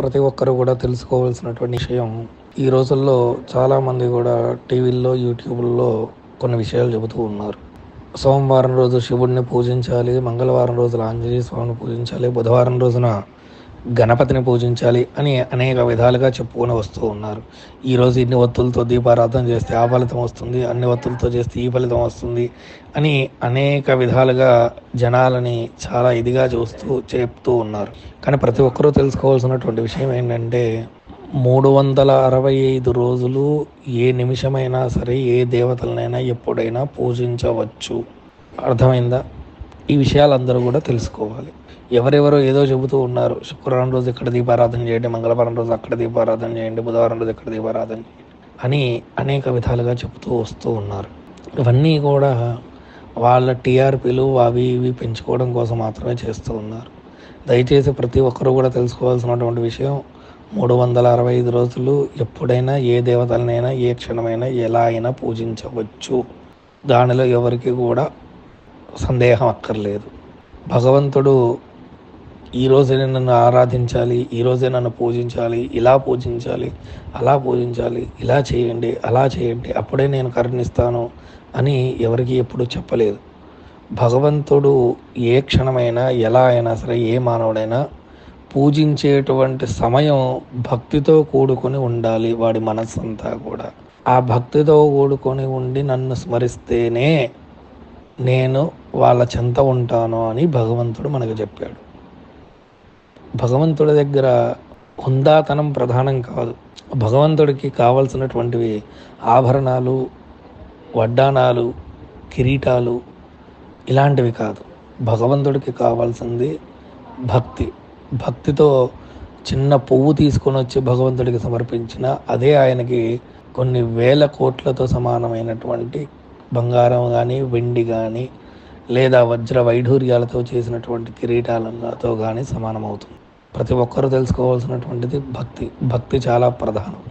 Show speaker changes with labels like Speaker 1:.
Speaker 1: ప్రతి ఒక్కరు కూడా తెలుసుకోవాల్సినటువంటి విషయం. ఈ రోజుల్లో చాలామంది కూడా టీవీల్లో యూట్యూబ్లో కొన్ని విషయాలు చెబుతూ ఉన్నారు. సోమవారం రోజు శివుడిని పూజించాలి మంగళవారం రోజున ఆంజనేయ స్వామిని పూజించాలి బుధవారం రోజున గణపతిని పూజించాలి అని అనేక విధాలుగా చెప్పుకొని వస్తూ ఉన్నారు. ఈరోజు ఇన్ని ఒత్తులతో దీపారాధన చేస్తే ఆ ఫలితం వస్తుంది అన్ని ఒత్తులతో చేస్తే ఈ ఫలితం వస్తుంది అని అనేక విధాలుగా జనాలని చాలా ఇదిగా చూస్తూ చెప్తూ ఉన్నారు. కానీ ప్రతి ఒక్కరూ తెలుసుకోవాల్సినటువంటి విషయం ఏంటంటే మూడు వందల అరవై ఐదు రోజులు ఏ నిమిషమైనా సరే ఏ దేవతలనైనా ఎప్పుడైనా పూజించవచ్చు. అర్థమైందా? ఈ విషయాలు అందరూ కూడా తెలుసుకోవాలి. ఎవరెవరో ఏదో చెబుతూ ఉన్నారు. శుక్రవారం రోజు ఇక్కడ దీపారాధన చేయండి మంగళవారం రోజు అక్కడ దీపారాధన చేయండి బుధవారం రోజు ఇక్కడ దీపారాధన చేయండి అని అనేక విధాలుగా చెబుతూ వస్తూ ఉన్నారు. ఇవన్నీ కూడా వాళ్ళ టీఆర్పీలు అవి ఇవి పెంచుకోవడం కోసం మాత్రమే చేస్తూ ఉన్నారు. దయచేసి ప్రతి ఒక్కరూ కూడా తెలుసుకోవాల్సినటువంటి విషయం మూడు వందల అరవై ఐదు రోజులు ఎప్పుడైనా ఏ దేవతలనైనా ఏ క్షణమైనా ఎలా అయినా పూజించవచ్చు. దానిలో ఎవరికి కూడా సందేహం అక్కర్లేదు. భగవంతుడు ఈ రోజే నన్ను ఆరాధించాలి ఈ రోజే నన్ను పూజించాలి ఇలా పూజించాలి అలా పూజించాలి ఇలా చేయండి అలా చేయండి అప్పుడే నేను కరుణిస్తాను అని ఎవరికి ఎప్పుడు చెప్పలేదు. భగవంతుడు ఏ క్షణమైనా ఎలా అయినా సరే ఏ మానవుడైనా పూజించేటువంటి సమయం భక్తితో కూడుకొని ఉండాలి వాడి మనస్సంతా కూడా. ఆ భక్తితో కూడుకొని ఉండి నన్ను స్మరిస్తేనే నేను వాళ్ళ చెంత ఉంటాను అని భగవంతుడు మనకు చెప్పాడు. భగవంతుడి దగ్గర హుందాతనం ప్రధానం కాదు. భగవంతుడికి కావలసినటువంటివి ఆభరణాలు వడ్డానాలు కిరీటాలు ఇలాంటివి కాదు. భగవంతుడికి కావాల్సింది భక్తి. భక్తితో చిన్న పువ్వు తీసుకొని వచ్చి భగవంతుడికి సమర్పించిన అదే ఆయనకి కొన్ని వేల కోట్లతో సమానమైనటువంటి బంగారం కానీ వెండి కానీ లేదా వజ్ర వైఢూర్యాలతో చేసినటువంటి కిరీటాలతో కానీ సమానమవుతుంది. ప్రతి ఒక్కరూ తెలుసుకోవాల్సినటువంటిది భక్తి. భక్తి చాలా ప్రధానం.